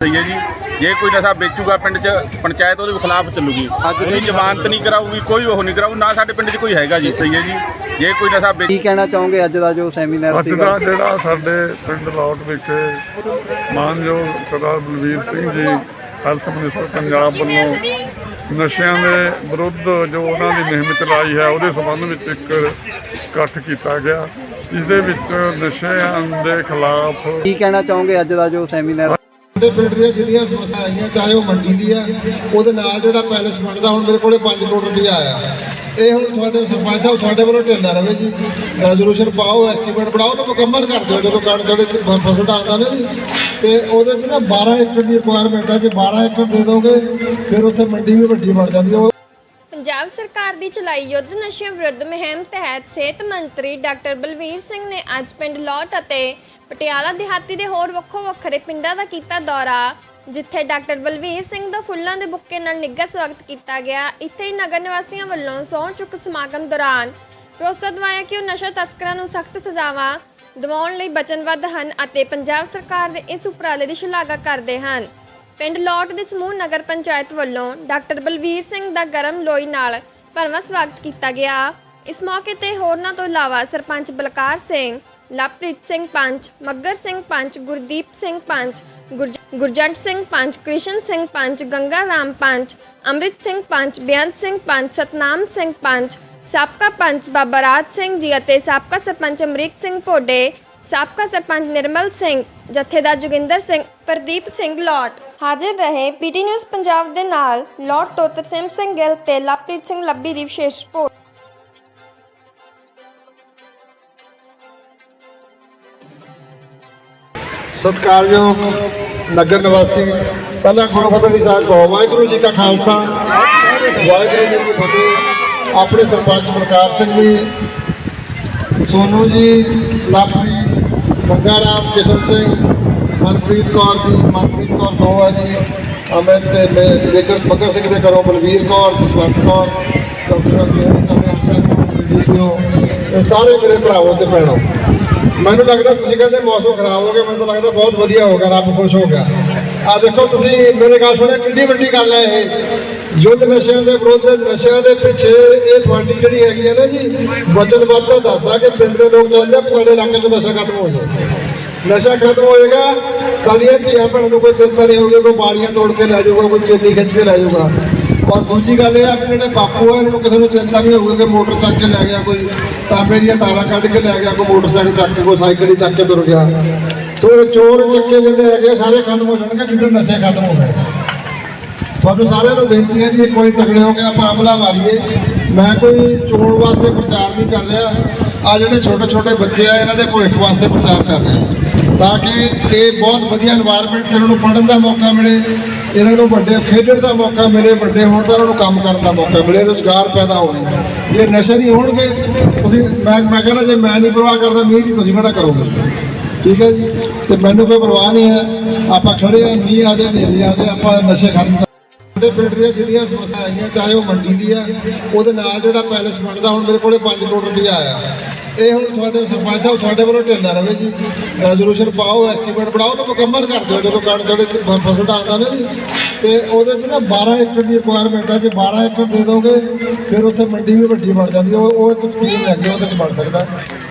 ਸਹੀ ਹੈ ਜੀ। ਜੇ ਕੋਈ ਨਸ਼ਾ ਵੇਚੂਗਾ ਪਿੰਡ 'ਚ ਪੰਚਾਇਤ ਉਹਦੇ ਖਿਲਾਫ ਚੱਲੂਗੀ। ਉਹਦੀ ਜ਼ਮਾਨਤ ਨਹੀਂ ਕਰਾਊਗੀ ਕੋਈ ਉਹ ਨਹੀਂ ਕਰਾਊ ਨਾ ਸਾਡੇ ਪਿੰਡ 'ਚ ਕੋਈ ਹੈਗਾ ਜੀ ਸਹੀ ਹੈ ਜੀ। ਜੇ ਕੋਈ ਨਸ਼ਾ ਵੇਚ ਕੀ ਕਹਿਣਾ ਚਾਹੋਗੇ ਅੱਜ ਦਾ ਜੋ ਸੈਮੀਨਾਰ ਅੱਜ ਸੀਗਾ? ਦਾ ਜਿਹੜਾ ਸਾਡੇ ਪਿੰਡ ਲੋਟ ਵਿਖੇ ਮਾਨਯੋਗ ਸਰਦਾਰ ਬਲਵੀਰ ਸਿੰਘ ਜੀ ਹੈਲਥ ਮਿਨਿਸਟਰ ਪੰਜਾਬ ਵੱਲੋਂ ਨਸ਼ਿਆਂ ਦੇ ਵਿਰੁੱਧ ਜੋ ਉਹਨਾਂ ਦੀ ਮੁਹਿੰਮ ਚਲਾਈ ਹੈ ਉਹਦੇ ਸੰਬੰਧ ਵਿੱਚ ਇੱਕ ਇਕੱਠ ਕੀਤਾ ਗਿਆ। ਜਿਸ ਦੇ ਵਿੱਚ ਨਸ਼ਿਆਂ ਦੇ ਖਿਲਾਫ ਕੀ ਕਹਿਣਾ ਚਾਹੋਗੇ ਅੱਜ ਦਾ ਜੋ ਸੈਮੀਨਾਰ? ਦੇ ਪਿੰਡ ਦੀਆਂ ਜਿਹੜੀਆਂ ਸਮੱਸਿਆ ਆਈਆਂ, ਚਾਹੇ ਉਹ ਮੰਡੀ ਦੀ ਆ ਉਹਦੇ ਨਾਲ ਜਿਹੜਾ ਪੈਲਸ ਬਣਦਾ, ਹੁਣ ਮੇਰੇ ਕੋਲੇ 5 ਕਰੋੜ ਰੁਪਇਆ ਆਇਆ। ਇਹ ਹੁਣ ਤੁਹਾਡੇ ਸਰਪੰਚ ਸਾਹਿਬ ਸਾਡੇ ਵੱਲੋਂ ਢਿੱਲਾ ਰਵੇ ਜੀ। ਰੈਜ਼ੋਲੂਸ਼ਨ ਪਾਓ ਐਸਟੀਮੇਟ ਬਣਾਓ ਤੇ ਮੁਕੰਮਲ ਕਰ ਦਿਓ, ਜਦੋਂ ਕਣ ਜਿਹੜੇ ਫਸਲ ਦਾ ਆਉਂਦਾ ਨਾ ਤੇ ਉਹਦੇ 'ਚ ਨਾ 12 ਏਕੜ ਦੀ ਰਿਕੁਆਇਰਮੈਂਟ ਹੈ ਜੇ 12 ਏਕੜ ਦੇ ਦੋਗੇ, ਫਿਰ ਉੱਥੇ ਮੰਡੀ ਵੀ ਵੱਡੀ ਬਣ ਜਾਂਦੀ ਹੈ ਪੰਜਾਬ ਸਰਕਾਰ ਦੀ ਚਲਾਈ ਯੁੱਧ ਨਸ਼ਿਆਂ ਵਿਰੁੱਧ ਮੁਹਿੰਮ ਤਹਿਤ ਸਿਹਤ ਮੰਤਰੀ ਡਾਕਟਰ ਬਲਵੀਰ ਸਿੰਘ ਨੇ ਅੱਜ ਪਿੰਡ ਲੋਟ ਅਤੇ ਪਟਿਆਲਾ ਦਿਹਾਤੀ ਦੇ ਹੋਰ ਵੱਖੋ ਵੱਖਰੇ ਪਿੰਡਾਂ ਦਾ ਕੀਤਾ ਦੌਰਾ, ਜਿੱਥੇ ਡਾਕਟਰ ਬਲਵੀਰ ਸਿੰਘ ਦਾ ਫੁੱਲਾਂ ਦੇ ਬੁੱਕੇ ਨਾਲ ਨਿੱਘਾ ਸਵਾਗਤ ਕੀਤਾ ਗਿਆ। ਇੱਥੇ ਹੀ ਨਗਰ ਨਿਵਾਸੀਆਂ ਵੱਲੋਂ ਸਹੁੰ ਚੁੱਕ ਸਮਾਗਮ ਦੌਰਾਨ ਭਰੋਸਾ ਦਵਾਇਆ ਕਿ ਉਹ ਨਸ਼ਾ ਤਸਕਰਾਂ ਨੂੰ ਸਖਤ ਸਜ਼ਾਵਾਂ ਦਿਵਾਉਣ ਲਈ ਵਚਨਬੱਧ ਹਨ ਅਤੇ ਪੰਜਾਬ ਸਰਕਾਰ ਦੇ ਇਸ ਉਪਰਾਲੇ ਦੀ ਸ਼ਲਾਘਾ ਕਰਦੇ ਹਨ। ਪਿੰਡ ਲੋਟ ਦੇ ਸਮੂਹ ਨਗਰ ਪੰਚਾਇਤ ਵੱਲੋਂ ਡਾਕਟਰ ਬਲਵੀਰ ਸਿੰਘ ਦਾ ਗਰਮ ਲੋਈ ਨਾਲ ਭਰਵਾਂ ਸਵਾਗਤ ਕੀਤਾ ਗਿਆ। ਇਸ ਮੌਕੇ ਤੇ ਹੋਰਨਾਂ ਤੋਂ ਇਲਾਵਾ ਸਰਪੰਚ ਬਲਕਾਰ ਸਿੰਘ ਲਵਪ੍ਰੀਤ ਸਿੰਘ ਪੰਚ ਮੱਗਰ ਸਿੰਘ ਪੰਚ, ਗੁਰਦੀਪ ਸਿੰਘ ਪੰਚ, ਗੁਰਜ- ਗੁਰਜੰਟ ਸਿੰਘ ਪੰਚ, ਕ੍ਰਿਸ਼ਨ ਸਿੰਘ ਪੰਚ ਗੰਗਾ ਰਾਮ ਪੰਚ, ਅੰਮ੍ਰਿਤ ਸਿੰਘ ਪੰਚ, ਬੇਅੰਤ ਸਿੰਘ ਪੰਚ, ਸਤਨਾਮ ਸਿੰਘ ਪੰਚ, ਸਾਬਕਾ ਪੰਚ ਬਾਬਾ ਰਾਜ ਸਿੰਘ ਜੀ ਅਤੇ ਸਾਬਕਾ ਸਰਪੰਚ ਅਮਰੀਕ ਸਿੰਘ ਭੋਡੇ, ਸਾਬਕਾ ਸਰਪੰਚ ਨਿਰਮਲ ਸਿੰਘ, ਜਥੇਦਾਰ ਜੋਗਿੰਦਰ ਸਿੰਘ, ਪ੍ਰਦੀਪ ਸਿੰਘ ਲੋਟ। ਹਾਜ਼ਰ ਰਹੇ ਪੀਟੀ ਨਿਊਜ਼ ਪੰਜਾਬ ਦੇ ਨਾਲ, ਲੋਟ ਤੋਂ ਤਰਸੇਮ ਸਿੰਘ ਗਿੱਲ ਤੇ ਲਵਪ੍ਰੀਤ ਸਿੰਘ ਲੱਭੀ ਦੀ ਵਿਸ਼ੇਸ਼ ਰਿਪੋਰਟ। ਸਤਿਕਾਰਯੋਗ ਨਗਰ ਨਿਵਾਸੀ, ਪਹਿਲਾਂ ਗੁਰੂ ਫਤਿਹ ਦੀ ਸਾਥ ਕਹੋ ਵਾਹਿਗੁਰੂ ਜੀ ਕਾ ਖਾਲਸਾ। ਵਾਹਿਗੁਰੂ ਜੀ ਕੀ ਫਤਿਹ। ਆਪਣੇ ਸਰਪੰਚ ਪ੍ਰਕਾਸ਼ ਸਿੰਘ ਜੀ, ਸੋਨੂ ਜੀ ਲਾਪਰੀ ਗੰਗਾ ਰਾਮ ਕਿਸ਼ਨ ਸਿੰਘ, ਮਨਪ੍ਰੀਤ ਕੌਰ ਜੀ, ਮਨਪ੍ਰੀਤ ਕੌਰ ਦੋ ਜੀ। ਅਮਿਤ ਤੇ ਮੈਂ- ਜੇਕਰ ਮੱਗਰ ਸਿੰਘ ਦੇ ਘਰੋਂ ਬਲਵੀਰ ਕੌਰ, ਜਸਵੰਤ ਕੌਰ, ਡਾਕਟਰ ਅਮਿਤ ਸਿੰਘ ਜੀ ਇਹ ਸਾਰੇ ਮੇਰੇ ਭਰਾਵੋ ਤੇ ਭੈਣੋ। ਮੈਨੂੰ ਲੱਗਦਾ ਤੁਸੀਂ ਕਹਿੰਦੇ ਮੌਸਮ ਖਰਾਬ ਹੋ ਗਿਆ, ਮੈਨੂੰ ਤਾਂ ਲੱਗਦਾ ਬਹੁਤ ਵਧੀਆ ਹੋ ਗਿਆ, ਰੱਬ ਖੁਸ਼ ਹੋ ਗਿਆ। ਆ ਦੇਖੋ ਤੁਸੀਂ ਮੇਰੇ ਗੱਲ ਸੁਣਿਆ ਕਿੰਨੀ ਵੱਡੀ ਗੱਲ ਹੈ ਇਹ। ਯੁੱਧ ਨਸ਼ਿਆਂ ਦੇ ਵਿਰੁੱਧ, ਨਸ਼ਿਆਂ ਦੇ ਪਿੱਛੇ ਇਹ ਤੁਹਾਡੀ ਜਿਹੜੀ ਹੈਗੀ ਹੈ ਨਾ ਜੀ ਵਚਨਬੱਧਤਾ ਦੱਸਦਾ ਕਿ ਪਿੰਡ ਦੇ ਲੋਕ ਚਾਹੁੰਦੇ ਆ ਕਿ ਸਾਡੇ ਇਲਾਕੇ 'ਚ ਨਸ਼ਾ ਖਤਮ ਹੋ ਜਾਏ ਨਸ਼ਾ ਖਤਮ ਹੋਏਗਾ, ਸਾਡੀਆਂ ਧੀਆਂ ਭੈਣਾਂ ਨੂੰ ਕੋਈ ਚਿੰਤਾ ਨਹੀਂ ਹੋਊਗੀ, ਕੋਈ ਬਾੜੀਆਂ ਤੋੜ ਕੇ ਲੈ ਜਾਊਗਾ, ਕੋਈ ਚੇਤੀ ਖਿੱਚ ਕੇ ਲੈ ਜਾਊਗਾ। ਔਰ ਦੂਜੀ ਗੱਲ ਇਹ ਆ ਕਿ ਜਿਹੜੇ ਬਾਪੂ ਆ, ਇਹਨਾਂ ਨੂੰ ਕਿਸੇ ਨੂੰ ਚਿੰਤਾ ਨਹੀਂ ਹੋਊਗੀ ਕਿ ਮੋਟਰ ਚੱਕ ਕੇ ਲੈ ਗਿਆ ਕੋਈ। ਤਾਂਬੇ ਦੀਆਂ ਤਾਰਾਂ ਕੱਢ ਕੇ ਲੈ ਗਿਆ, ਕੋਈ ਮੋਟਰਸਾਈਕਲ ਚੱਕ ਕੇ, ਕੋਈ ਸਾਈਕਲ ਹੀ ਚੱਕ ਕੇ ਤੁਰ ਗਿਆ। ਤੋ ਚੋਰ ਚੱਕੇ ਜਿਹੜੇ ਹੈਗੇ, ਸਾਰੇ ਖਤਮ ਹੋ ਜਾਣਗੇ, ਜਿੱਦਾਂ ਨਸ਼ੇ ਖਤਮ ਹੋ ਗਏ। ਤੁਹਾਨੂੰ ਸਾਰਿਆਂ ਨੂੰ ਬੇਨਤੀ ਹੈ ਜੀ, ਇੱਕ ਵਾਰੀ ਤਗੜੇ ਹੋ ਕੇ ਆਪਾਂ ਅਮਲਾ ਮਾਰੀਏ। ਮੈਂ ਕੋਈ ਚੋਣ ਵਾਸਤੇ ਪ੍ਰਚਾਰ ਨਹੀਂ ਕਰ ਰਿਹਾ। ਆ ਜਿਹੜੇ ਛੋਟੇ ਛੋਟੇ ਬੱਚੇ ਆ, ਇਹਨਾਂ ਦੇ ਭਵਿੱਖ ਵਾਸਤੇ ਪ੍ਰਚਾਰ ਕਰ ਰਿਹਾ। ਤਾਂ ਕਿ ਇਹ ਬਹੁਤ ਵਧੀਆ এনवायरमेंट 'ਚ ਇਹਨਾਂ ਨੂੰ ਪੜਨ ਦਾ ਮੌਕਾ ਮਿਲੇ, ਇਹਨਾਂ ਨੂੰ ਵੱਡੇ ਖੇਡਣ ਦਾ ਮੌਕਾ ਮਿਲੇ, ਵੱਡੇ ਹੋਣ ਦਾ, ਉਹਨਾਂ ਨੂੰ ਕੰਮ ਕਰਨ ਦਾ ਮੌਕਾ ਮਿਲੇ, ਰੋਜ਼ਗਾਰ ਪੈਦਾ ਹੋਵੇ। ਜੇ ਨਸ਼ੇ ਨਹੀਂ ਹੋਣਗੇ, ਤੁਸੀਂ, ਮੈਂ ਮੈਂ ਕਹਿੰਦਾ ਜੇ ਮੈਂ ਨਹੀਂ ਪਰਵਾਹ ਕਰਦਾ, ਮੀਂਹ ਦੀ ਤੁਸੀਂ ਕਿਹੜਾ ਕਰੋਗੇ? ਠੀਕ ਹੈ ਜੀ? ਤੇ ਮੈਨੂੰ ਕੋਈ ਪਰਵਾਹ ਨਹੀਂ ਹੈ। ਆਪਾਂ ਖੜੇ ਆ ਮੀਂਹ ਆ ਜਾਏ ਹਨੇਰੀ ਆ ਜਾਏ ਆਪਾਂ ਨਸ਼ੇ ਖਤਮ ਕਰ ਸਾਡੇ ਪਿੰਡ ਦੀਆਂ ਜਿਹੜੀਆਂ ਸਮੱਸਿਆ ਆਈਆਂ, ਚਾਹੇ ਉਹ ਮੰਡੀ ਦੀ ਆ, ਉਹਦੇ ਨਾਲ ਜਿਹੜਾ ਪੈਲਸ ਬਣਦਾ, ਹੁਣ ਮੇਰੇ ਕੋਲੇ 5 ਕਰੋੜ ਰੁਪਇਆ ਆਇਆ। ਇਹ ਹੁਣ ਤੁਹਾਡੇ ਸਰਪੰਚ ਸਾਹਿਬ ਤੁਹਾਡੇ ਵੱਲੋਂ ਢਿੱਲਾ ਰਵੇ ਜੀ। ਰੈਜ਼ੋਲੂਸ਼ਨ ਪਾਓ ਐਸਟੀਮੇਟ ਬਣਾਓ ਤੇ ਮੁਕੰਮਲ ਕਰ ਦਿਓ, ਜਦੋਂ ਕਣ ਜਿਹੜੇ ਫਸਲ ਦਾ ਆਉਂਦਾ ਨਾ ਜੀ। ਤੇ ਉਹਦੇ 'ਚ ਨਾ 12 ਏਕੜ ਦੀ ਰਿਕੁਆਇਰਮੈਂਟ ਹੈ ਜੇ 12 ਏਕੜ ਦੇ ਦੋਗੇ, ਫਿਰ ਉੱਥੇ ਮੰਡੀ ਵੀ ਵੱਡੀ ਬਣ ਜਾਂਦੀ ਹੈ ਉਹ ਉਹ ਇੱਕ ਸਕੀਮ ਲੈ ਕੇ ਉਹਦੇ 'ਚ ਬਣ ਸਕਦਾ।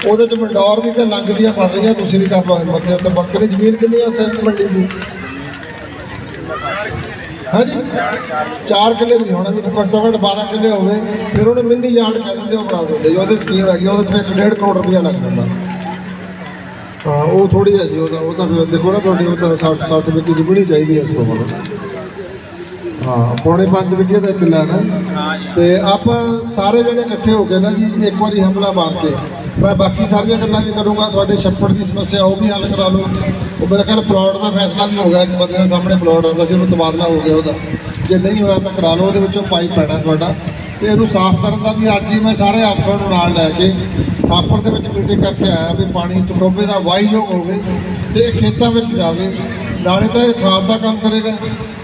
ਉਹਦੇ 'ਚ ਮੰਡੌਰ ਦੀ ਤੇ ਲੰਗ ਦੀਆਂ ਬਣ ਰਹੀਆਂ, ਤੁਸੀਂ ਵੀ ਕਰ ਲਓ ਮੱਕੇ ਉੱਤੇ। ਬੱਕਰੀ ਜ਼ਮੀਨ ਕਿੰਨੀ ਹੈ ਉੱਥੇ ਮੰਡੀ ਦੀ? ਹਾਂਜੀ। 4 ਕਿੱਲੇ ਨਹੀਂ ਹੋਣਾ ਜੀ ਘੱਟੋ ਘੱਟ 12 ਕਿੱਲੇ ਹੋਵੇ ਫਿਰ ਉਹਨੇ ਮਿੰਦੀ ਯਾਰਡ ਕਹਿ ਦਿੰਦੇ ਉਹ ਬਣਾ ਦਿੰਦੇ। ਜੀ ਉਹਦੀ ਸਕੀਮ ਹੈਗੀ ਉਹਦੇ ਤੇ 1.5 ਕਰੋੜ ਰੁਪਇਆ ਲੱਗ ਜਾਂਦਾ। ਹਾਂ ਉਹ ਥੋੜੀ ਹੈ ਜੀ ਉਹਦਾ ਉਹ ਤਾਂ ਫਿਰ ਦੇਖੋ ਨਾ ਤੁਹਾਡੀ ਉਹ ਤਾਂ 60 60 ਵਿਕੀ ਦੀ ਬਣੀ ਚਾਹੀਦੀ ਹੈ ਇਸ ਤੋਂ ਬਾਅਦ। ਹਾਂ ਪੌਣੇ 5 ਵਿਕੀ ਦਾ ਕਿੱਲਾ ਨਾ ਤੇ ਆਪਾਂ ਸਾਰੇ ਜਿਹੜੇ ਇਕੱਠੇ ਹੋ ਕੇ ਨਾ ਜੀ ਇੱਕ ਵਾਰੀ ਹਮਲਾ ਮਾਰ ਕੇ ਮੈਂ ਬਾਕੀ ਸਾਰੀਆਂ ਗੱਲਾਂ ਵੀ ਕਰੂੰਗਾ, ਤੁਹਾਡੇ ਛੱਪੜ ਦੀ ਸਮੱਸਿਆ ਉਹ ਵੀ ਹੱਲ ਕਰਾ ਲਓ। ਉਹ ਮੇਰਾ ਖਿਆਲ ਪਲਾਟ ਦਾ ਫੈਸਲਾ ਵੀ ਹੋ ਗਿਆ ਇੱਕ ਬੰਦੇ ਦੇ ਸਾਹਮਣੇ ਪਲਾਟ ਆਉਂਦਾ ਸੀ, ਉਹਨੂੰ ਤਬਾਦਲਾ ਹੋ ਗਿਆ ਉਹਦਾ। ਜੇ ਨਹੀਂ ਹੋਇਆ ਤਾਂ ਕਰਾ ਲਓ, ਉਹਦੇ ਵਿੱਚੋਂ ਪਾਈਪ ਪੈਣਾ ਤੁਹਾਡਾ। ਤੇ ਇਹਨੂੰ ਸਾਫ਼ ਕਰਨ ਦਾ ਵੀ ਅੱਜ ਹੀ ਮੈਂ ਸਾਰੇ ਅਫਸਰਾਂ ਨੂੰ ਨਾਲ ਲੈ ਕੇ ਥਾਪਰ ਦੇ ਵਿੱਚ ਮੀਟਿੰਗ ਕਰਕੇ ਆਇਆ ਵੀ ਪਾਣੀ ਟੋਬੇ ਦਾ ਵਾਹੀਯੋਗ ਹੋਵੇ ਤੇ ਇਹ ਖੇਤਾਂ ਵਿੱਚ ਜਾਵੇ। ਨਾਲੇ ਤਾਂ ਇਹ ਖਾਦ ਦਾ ਕੰਮ ਕਰੇਗਾ।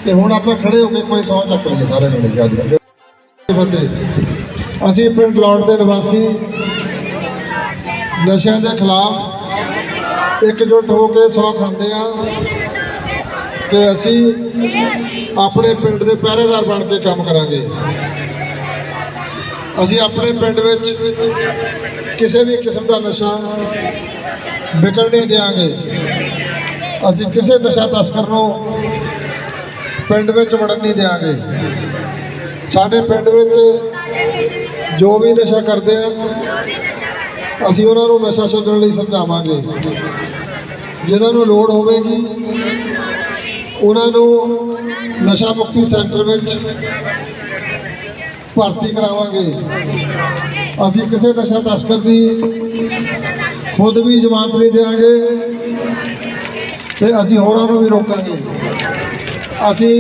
ਤੇ ਹੁਣ ਆਪਾਂ ਖੜੇ ਹੋ ਕੇ ਕੋਈ ਸੌ ਚੱਕ ਲਈਏ, ਸਾਰੇ ਮਿਲ ਕੇ ਫਤਿਹ ਅਸੀਂ ਪਿੰਡ ਲਾਉਣ ਦੇ ਨਿਵਾਸੀ ਨਸ਼ਿਆਂ ਦੇ ਖਿਲਾਫ ਇਕਜੁੱਟ ਹੋ ਕੇ ਸੌ ਖਾਂਦੇ ਆ ਕਿ ਅਸੀਂ ਆਪਣੇ ਪਿੰਡ ਦੇ ਪਹਿਰੇਦਾਰ ਬਣ ਕੇ ਕੰਮ ਕਰਾਂਗੇ। ਅਸੀਂ ਆਪਣੇ ਪਿੰਡ ਵਿੱਚ ਕਿਸੇ ਵੀ ਕਿਸਮ ਦਾ ਨਸ਼ਾ ਵਿਕਣ ਨਹੀਂ ਦਿਆਂਗੇ। ਅਸੀਂ ਕਿਸੇ ਨਸ਼ਾ ਤਸਕਰ ਨੂੰ ਪਿੰਡ ਵਿੱਚ ਵੜਨ ਨਹੀਂ ਦਿਆਂਗੇ। ਸਾਡੇ ਪਿੰਡ ਵਿੱਚ ਜੋ ਵੀ ਨਸ਼ਾ ਕਰਦੇ ਆ ਅਸੀਂ ਉਹਨਾਂ ਨੂੰ ਨਸ਼ਾ ਛੱਡਣ ਲਈ ਸਮਝਾਵਾਂਗੇ। ਜਿਨ੍ਹਾਂ ਨੂੰ ਲੋੜ ਹੋਵੇਗੀ, ਉਹਨਾਂ ਨੂੰ ਨਸ਼ਾ ਮੁਕਤੀ ਸੈਂਟਰ ਵਿੱਚ ਭਰਤੀ ਕਰਾਵਾਂਗੇ। ਅਸੀਂ ਕਿਸੇ ਨਸ਼ਾ ਤਸਕਰ ਦੀ ਖੁਦ ਵੀ ਜ਼ਮਾਨਤ ਨਹੀਂ ਦੇਵਾਂਗੇ ਤੇ ਅਸੀਂ ਹੋਰਾਂ ਨੂੰ ਵੀ ਰੋਕਾਂਗੇ। ਅਸੀਂ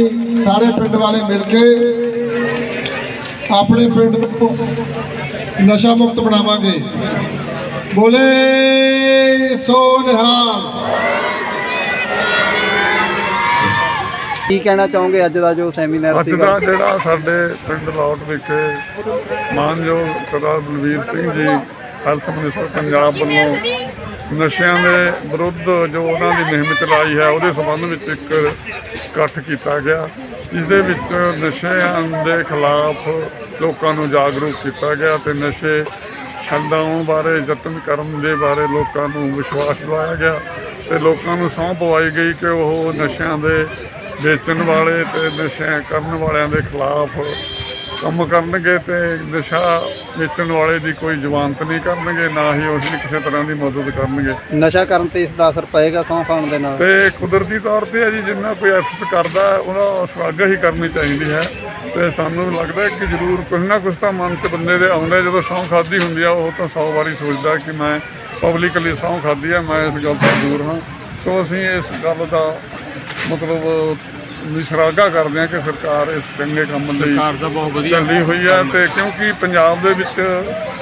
ਸਾਰੇ ਪਿੰਡ ਵਾਲੇ ਮਿਲ ਕੇ ਆਪਣੇ ਪਿੰਡ ਨੂੰ ਨਸ਼ਾ ਮੁਕਤ ਬਣਾਵਾਂਗੇ। ਬੋਲੇ ਸੋ ਨਿਹਾਲ ਕੀ ਕਹਿਣਾ ਚਾਹੋਗੇ ਅੱਜ ਦਾ ਜੋ ਸੈਮੀਨਾਰ ਅੱਜ ਸੀਗਾ? ਦਾ ਜਿਹੜਾ ਸਾਡੇ ਪਿੰਡ ਲੌਟ ਵਿਖੇ ਮਾਨਯੋਗ ਸਰਦਾਰ ਬਲਵੀਰ ਸਿੰਘ ਜੀ ਹੈਲਥ ਮਿਨਿਸਟਰ ਪੰਜਾਬ ਵੱਲੋਂ ਨਸ਼ਿਆਂ ਦੇ ਵਿਰੁੱਧ ਜੋ ਉਹਨਾਂ ਦੀ ਮੁਹਿੰਮ ਚਲਾਈ ਹੈ ਉਹਦੇ ਸੰਬੰਧ ਵਿੱਚ ਇੱਕ ਇਕੱਠ ਕੀਤਾ ਗਿਆ। ਜਿਸ ਦੇ ਵਿੱਚ ਨਸ਼ਿਆਂ ਦੇ ਖਿਲਾਫ ਲੋਕਾਂ ਨੂੰ ਜਾਗਰੂਕ ਕੀਤਾ ਗਿਆ ਤੇ ਨਸ਼ੇ ਛਡਾਉਣ ਬਾਰੇ, ਯਤਨ ਕਰਨ ਦੇ ਬਾਰੇ ਲੋਕਾਂ ਨੂੰ ਵਿਸ਼ਵਾਸ ਦਿਵਾਇਆ ਗਿਆ ਤੇ ਲੋਕਾਂ ਨੂੰ ਸਹੁੰ ਪਵਾਈ ਗਈ ਕਿ ਉਹ ਨਸ਼ਿਆਂ ਦੇ ਵੇਚਣ ਵਾਲੇ ਤੇ ਨਸ਼ਾ ਕਰਨ ਵਾਲਿਆਂ ਦੇ ਖਿਲਾਫ ਕੰਮ ਕਰਨਗੇ ਤੇ ਨਸ਼ਾ ਵੇਚਣ ਵਾਲੇ ਦੀ ਕੋਈ ਜ਼ਮਾਨਤ ਨਹੀਂ ਕਰਨਗੇ ਨਾ ਹੀ ਉਸ ਦੀ ਕਿਸੇ ਤਰ੍ਹਾਂ ਦੀ ਮਦਦ ਕਰਨਗੇ। ਨਸ਼ਾ ਕਰਨ ਤੇ ਇਸ ਦਾ ਅਸਰ ਪਏਗਾ ਸਹੁੰ ਖਾਣ ਦੇ ਨਾਲ? ਤੇ ਕੁਦਰਤੀ ਤੌਰ ਤੇ ਹੈ ਜੀ ਜਿੰਨਾ ਕੋਈ ਐਫਰਟਸ ਕਰਦਾ ਉਹਦਾ ਸ਼ਲਾਘਾ ਹੀ ਕਰਨੀ ਚਾਹੀਦੀ ਹੈ। ਤੇ ਸਾਨੂੰ ਲੱਗਦਾ ਕਿ ਜ਼ਰੂਰ ਕੁਝ ਨਾ ਕੁਝ ਤਾਂ ਮਨ 'ਚ ਬੰਦੇ ਦੇ ਆਉਂਦਾ। ਜਦੋਂ ਸਹੁੰ ਖਾਦੀ ਹੁੰਦੀ ਆ ਉਹ ਤਾਂ 100 ਵਾਰੀ ਸੋਚਦਾ ਕਿ ਮੈਂ ਪਬਲਿਕਲੀ ਸਹੁੰ ਖਾਦੀ ਆ ਮੈਂ ਇਸ ਗੱਲ ਤੋਂ ਦੂਰ ਹਾਂ। ਸੋ ਅਸੀਂ ਇਸ ਗੱਲ ਦਾ ਮਤਲਬ ਵੀ ਸ਼ਲਾਘਾ ਕਰਦੇ ਹਾਂ ਕਿ ਸਰਕਾਰ ਇਸ ਚੰਗੇ ਕੰਮ ਲਈ ਸਰਕਾਰ ਦਾ ਬਹੁਤ ਵਧੀਆ ਚੱਲੀ ਹੋਈ ਹੈ ਤੇ ਕਿਉਂਕਿ ਪੰਜਾਬ ਦੇ ਵਿੱਚ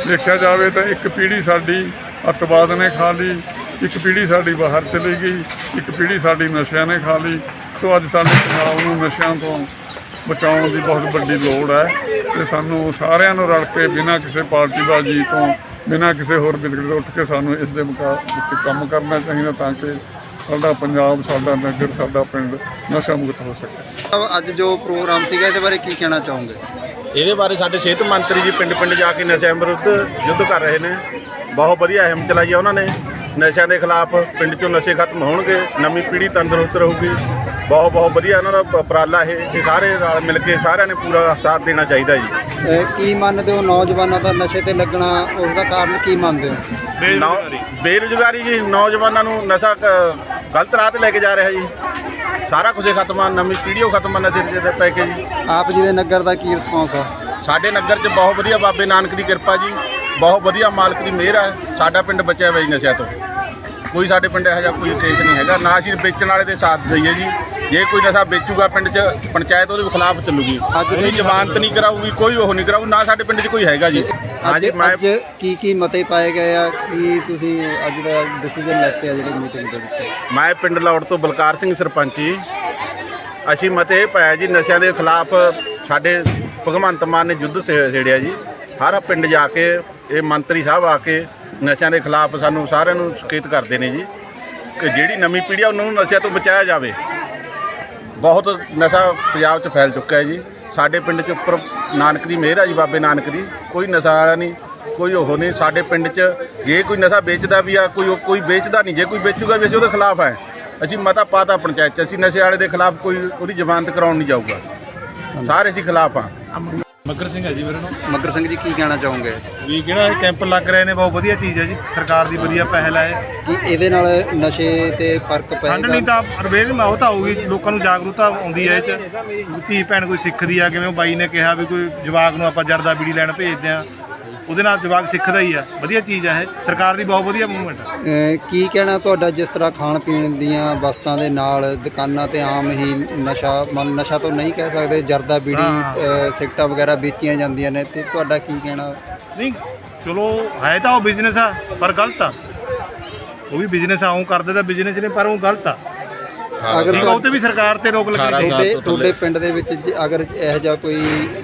ਦੇਖਿਆ ਜਾਵੇ ਤਾਂ ਇੱਕ ਪੀੜ੍ਹੀ ਸਾਡੀ ਅੱਤਵਾਦ ਨੇ ਖਾ ਲਈ ਇੱਕ ਪੀੜ੍ਹੀ ਸਾਡੀ ਬਾਹਰ ਚਲੀ ਗਈ ਇੱਕ ਪੀੜ੍ਹੀ ਸਾਡੀ ਨਸ਼ਿਆਂ ਨੇ ਖਾ ਲਈ। ਸੋ ਅੱਜ ਸਾਡੇ ਪੰਜਾਬ ਨੂੰ ਨਸ਼ਿਆਂ ਤੋਂ ਬਚਾਉਣ ਦੀ ਬਹੁਤ ਵੱਡੀ ਲੋੜ ਹੈ ਤੇ ਸਾਨੂੰ ਸਾਰਿਆਂ ਨੂੰ ਰਲ ਕੇ ਬਿਨਾਂ ਕਿਸੇ ਪਾਰਟੀਬਾਜ਼ੀ ਤੋਂ ਬਿਨਾਂ ਕਿਸੇ ਹੋਰ ਤੋਂ ਉੱਠ ਕੇ ਸਾਨੂੰ ਇਸ ਦੇ ਮੁਕਾ ਵਿੱਚ ਕੰਮ ਕਰਨਾ ਚਾਹੀਦਾ ਤਾਂ ਕਿ ਸਾਡਾ ਪੰਜਾਬ ਸਾਡਾ ਨਗਰ ਸਾਡਾ ਪਿੰਡ ਨਸ਼ਾ ਮੁਕਤ ਹੋ ਸਕੇ। ਅੱਜ ਜੋ ਪ੍ਰੋਗਰਾਮ ਸੀਗਾ ਇਹਦੇ ਬਾਰੇ ਕੀ ਕਹਿਣਾ ਚਾਹੋਗੇ? ਇਹਦੇ ਬਾਰੇ ਸਾਡੇ ਸਿਹਤ ਮੰਤਰੀ ਜੀ ਪਿੰਡ ਪਿੰਡ ਜਾ ਕੇ ਨਸ਼ਿਆਂ ਵਿਰੁੱਧ ਯੁੱਧ ਕਰ ਰਹੇ ਨੇ। ਬਹੁਤ ਵਧੀਆ ਅਹਿਮ ਚਲਾਈ ਹੈ ਉਹਨਾਂ ਨੇ। ਨਸ਼ਿਆਂ ਦੇ ਖਿਲਾਫ ਪਿੰਡ ਚੋਂ ਨਸ਼ੇ ਖਤਮ ਹੋਣਗੇ ਨਵੀਂ ਪੀੜ੍ਹੀ ਤੰਦਰੁਸਤ ਰਹੂਗੀ। ਬਹੁਤ ਬਹੁਤ ਵਧੀਆ ਉਹਨਾਂ ਦਾ ਉਪਰਾਲਾ ਇਹ ਇਹ ਸਾਰੇ ਨਾਲ ਮਿਲ ਕੇ ਸਾਰਿਆਂ ਨੇ ਪੂਰਾ ਸਾਥ ਦੇਣਾ ਚਾਹੀਦਾ ਜੀ। ਅਹ ਕੀ ਮੰਨਦੇ ਹੋ ਨੌਜਵਾਨਾਂ ਦਾ ਨਸ਼ੇ ਤੇ ਲੱਗਣਾ ਉਸ ਦਾ ਕਾਰਨ ਕੀ ਮੰਨਦੇ ਹੋ? ਨੌ- ਬੇਰੁਜ਼ਗਾਰੀ ਜੀ ਨੌਜਵਾਨਾਂ ਨੂੰ ਨਸ਼ਾ ਕ- ਗਲਤ ਰਾਹ ਤੇ ਲੈ ਕੇ ਜਾ ਰਿਹਾ ਜੀ। ਸਾਰਾ ਕੁਝ ਹੀ ਖਤਮ ਆ ਨਵੀਂ ਪੀੜ੍ਹੀ ਓ ਖਤਮ ਆ ਨਸ਼ੇ ਦੇ ਪੈ ਕੇ ਜੀ। ਆਪ ਜੀ ਦੇ ਨਗਰ ਦਾ ਕੀ ਰਿਸਪੌਂਸ ਆ? ਸਾਡੇ ਨਗਰ 'ਚ ਬਹੁਤ ਵਧੀਆ ਬਾਬੇ ਨਾਨਕ ਦੀ ਕਿਰਪਾ ਜੀ। ਬਹੁਤ ਵਧੀਆ ਮਾਲਕ ਦੀ ਮਿਹਰ ਹੈ ਸਾਡਾ ਪਿੰਡ ਬਚਿਆ ਹੋਇਆ ਜੀ ਨਸ਼ਿਆਂ ਤੋਂ। ਕੋਈ ਸਾਡੇ ਪਿੰਡ ਇਹੋ ਜਿਹਾ ਕੋਈ ਕੇਸ ਨਹੀਂ ਹੈਗਾ। ਨਾ ਅਸੀਂ ਵੇਚਣ ਵਾਲੇ ਦੇ ਸਾਥ ਦਈਏ ਜੀ। ਜੇ ਕੋਈ ਨਸ਼ਾ ਵੇਚੂਗਾ ਪਿੰਡ 'ਚ ਪੰਚਾਇਤ ਉਹਦੇ ਖਿਲਾਫ ਚੱਲੂਗੀ। ਅੱਜ ਉਹਦੀ ਜ਼ਮਾਨਤ ਨਹੀਂ ਕਰਾਊਗੀ ਕੋਈ ਉਹ ਨਹੀਂ ਕਰਾਊ ਨਾ ਸਾਡੇ ਪਿੰਡ 'ਚ ਕੋਈ ਹੈਗਾ ਜੀ। ਅੱਜ ਹਾਂਜੀ ਮੈਂ ਅੱਜ ਕੀ ਕੀ ਮਤੇ ਪਾਏ ਗਏ ਆ? ਕੀ ਤੁਸੀਂ ਅੱਜ ਦਾ ਡਿਸੀਜਨ ਲੈਤੇ ਆ ਜਿਹੜੀ ਮੀਟਿੰਗ ਦੇ ਵਿੱਚ? ਮੈਂ ਪਿੰਡ ਲੌੜ ਤੋਂ ਬਲਕਾਰ ਸਿੰਘ ਸਰਪੰਚ ਜੀ। ਅਸੀਂ ਮਤੇ ਪਾਇਆ ਜੀ ਨਸ਼ਿਆਂ ਦੇ ਖਿਲਾਫ ਸਾਡੇ ਭਗਵੰਤ ਮਾਨ ਨੇ ਯੁੱਧ ਛੇੜਿਆ ਜੀ। ਹਰ ਪਿੰਡ ਜਾ ਕੇ ਇਹ ਮੰਤਰੀ ਸਾਹਿਬ ਆ ਕੇ ਨਸ਼ਿਆਂ ਦੇ ਖਿਲਾਫ ਸਾਨੂੰ ਸਾਰਿਆਂ ਨੂੰ ਸੁਚੇਤ ਕਰਦੇ ਨੇ ਜੀ ਕਿ ਜਿਹੜੀ ਨਵੀਂ ਪੀੜ੍ਹੀ ਆ, ਉਹਨਾਂ ਨੂੰ ਨਸ਼ਿਆਂ ਤੋਂ ਬਚਾਇਆ ਜਾਵੇ। ਬਹੁਤ ਨਸ਼ਾ ਪੰਜਾਬ 'ਚ ਫੈਲ ਚੁੱਕਾ ਹੈ ਜੀ। ਸਾਡੇ ਪਿੰਡ 'ਚ ਉੱਪਰ ਨਾਨਕ ਦੀ ਮਿਹਰ ਆ ਜੀ ਬਾਬੇ ਨਾਨਕ ਦੀ। ਕੋਈ ਨਸ਼ਾ ਵਾਲਾ ਨਹੀਂ, ਕੋਈ ਉਹ ਨਹੀਂ। ਸਾਡੇ ਪਿੰਡ 'ਚ ਜੇ ਕੋਈ ਨਸ਼ਾ ਵੇਚਦਾ ਵੀ ਆ, ਕੋਈ ਕੋਈ ਵੇਚਦਾ ਨਹੀਂ। ਜੇ ਕੋਈ ਵੇਚੂਗਾ ਵੀ ਅਸੀਂ ਉਹਦੇ ਖਿਲਾਫ ਹੈ ਅਸੀਂ ਮਤਾ ਪਾਤਾ ਪੰਚਾਇਤ 'ਚ। ਅਸੀਂ ਨਸ਼ੇ ਵਾਲੇ ਦੇ ਖਿਲਾਫ ਕੋਈ ਉਹਦੀ ਜ਼ਮਾਨਤ ਕਰਾਉਣ ਨਹੀਂ ਜਾਊਗਾ। ਸਾਰੇ ਅਸੀਂ ਖਿਲਾਫ ਆ। ਮੱਗਰ ਸਿੰਘ ਹੈ ਜੀ ਮੇਰੇ ਨਾਲ। ਮਗਰ ਸਿੰਘ ਜੀ ਕੀ ਕਹਿਣਾ ਚਾਹੋਗੇ? ਵੀ ਕਿਹੜਾ ਇਹ ਕੈਂਪ ਲੱਗ ਰਹੇ ਨੇ ਬਹੁਤ ਵਧੀਆ ਚੀਜ਼ ਹੈ ਜੀ। ਸਰਕਾਰ ਦੀ ਵਧੀਆ ਪਹਿਲ ਹੈ। ਕਿ ਇਹਦੇ ਨਾਲ ਨਸ਼ੇ ਤੇ ਫ਼ਰਕ ਠੰਡ ਪਏਗਾ ਨਹੀਂ ਤਾਂ ਅਵੇਅਰ ਉਹ ਤਾਂ ਆਊਗੀ ਲੋਕਾਂ ਨੂੰ ਜਾਗਰੂਕਤਾ ਆਉਂਦੀ ਹੈ ਇਹ ਚ। ਧੀ ਭੈਣ ਕੋਈ ਸਿੱਖਦੀ ਆ ਕਿਵੇਂ ਉਹ ਬਾਈ ਨੇ ਕਿਹਾ ਵੀ ਕੋਈ ਜਵਾਕ ਨੂੰ ਆਪਾਂ ਜਰਦਾ ਬੀੜੀ ਲੈਣ ਭੇਜਦੇ ਆ। ਉਹਦੇ ਨਾਲ ਜਵਾਕ ਸਿੱਖਦਾ ਹੀ ਆ। ਵਧੀਆ ਚੀਜ਼ ਆ ਇਹ। ਸਰਕਾਰ ਦੀ ਬਹੁਤ ਵਧੀਆ ਮੂਵਮੈਂਟ ਆ। ਅਹ ਕੀ ਕਹਿਣਾ ਤੁਹਾਡਾ ਜਿਸ ਤਰ੍ਹਾਂ ਖਾਣ ਪੀਣ ਦੀਆਂ ਵਸਤਾਂ ਦੇ ਨਾਲ ਦੁਕਾਨਾਂ ਤੇ ਆਮ ਹੀ ਨਸ਼ਾ ਮਨ ਨਸ਼ਾ ਤਾਂ ਨਹੀਂ ਕਹਿ ਸਕਦੇ ਜਰਦਾ ਬੀੜੀ ਹਾਂ। ਅਹ ਸਿਗਰਟਾਂ ਵਗੈਰਾ ਵੇਚੀਆਂ ਜਾਂਦੀਆਂ ਨੇ ਤੇ ਤੁਹਾਡਾ ਕੀ ਕਹਿਣਾ? ਨਹੀਂ ਚਲੋ ਹੈ ਤਾਂ ਉਹ ਬਿਜ਼ਨਸ ਆ ਪਰ ਗਲਤ ਆ। ਉਹ ਵੀ ਬਿਜ਼ਨਸ ਆ ਉਹ ਕਰਦੇ ਤਾਂ ਬਿਜ਼ਨਸ ਨੇ ਪਰ ਉਹ ਗਲਤ ਆ। ਅਗਰ ਠੀਕ ਉਹ ਤੇ ਵੀ ਸਰਕਾਰ ਤੇ ਰੋਕ ਲੱਗੀ ਅਠਾਰਾਂ ਤੁਹਾਡੇ ਤੁਹਾਡੇ ਪਿੰਡ ਦੇ ਵਿੱਚ ਜੇ ਅਗਰ ਇਹੋ ਜਿਹਾ ਕੋਈ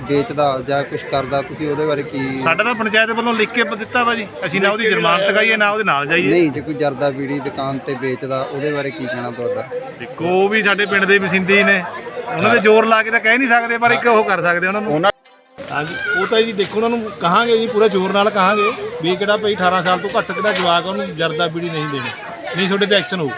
ਵੇਚਦਾ ਜਾਂ ਕੁਝ ਕਰਦਾ ਤੁਸੀਂ ਉਹਦੇ ਬਾਰੇ ਕੀ ਸਾਡਾ ਤਾਂ ਪੰਚਾਇਤ ਵੱਲੋਂ ਲਿਖ ਕੇ ਦਿੱਤਾ ਵਾ ਜੀ। ਅਸੀਂ ਨਾ ਉਹਦੀ ਜ਼ਮਾਨਤ ਕਰਾਈਏ ਨਾ ਉਹਦੇ ਨਾਲ ਜਾਈਏ। ਨਹੀਂ ਜੇ ਕੋਈ ਜਰਦਾ ਬੀੜੀ ਦੁਕਾਨ ਤੇ ਵੇਚਦਾ ਉਹਦੇ ਬਾਰੇ ਕੀ ਕਹਿਣਾ ਤੁਹਾਡਾ? ਦੇਖੋ ਉਹ ਵੀ ਸਾਡੇ ਪਿੰਡ ਦੇ ਵਸਿੰਦੇ ਨੇ। ਉਹਨਾਂ ਦੇ ਜ਼ੋਰ ਲਾ ਕੇ ਤਾਂ ਕਹਿ ਨਹੀਂ ਸਕਦੇ ਪਰ ਇੱਕ ਉਹ ਕਰ ਸਕਦੇ ਉਹਨਾਂ ਨੂੰ। ਹਾਂਜੀ ਉਹ ਤਾਂ ਜੀ ਦੇਖੋ ਉਹਨਾਂ ਨੂੰ ਕਹਾਂਗੇ ਜੀ ਪੂਰਾ ਜ਼ੋਰ ਨਾਲ ਕਹਾਂਗੇ ਵੀ ਇਹ ਕਿਹੜਾ ਭਈ 18 ਸਾਲ ਤੋਂ ਘੱਟ ਕਿਹੜਾ ਜਵਾਕ ਉਹਨੂੰ ਜਰਦਾ ਬੀੜੀ ਨਹੀਂ ਦੇਣੀ। ਨਹੀਂ ਤੁਹਾਡੇ ਤੇ ਐਕਸ਼ਨ ਹੋਊ।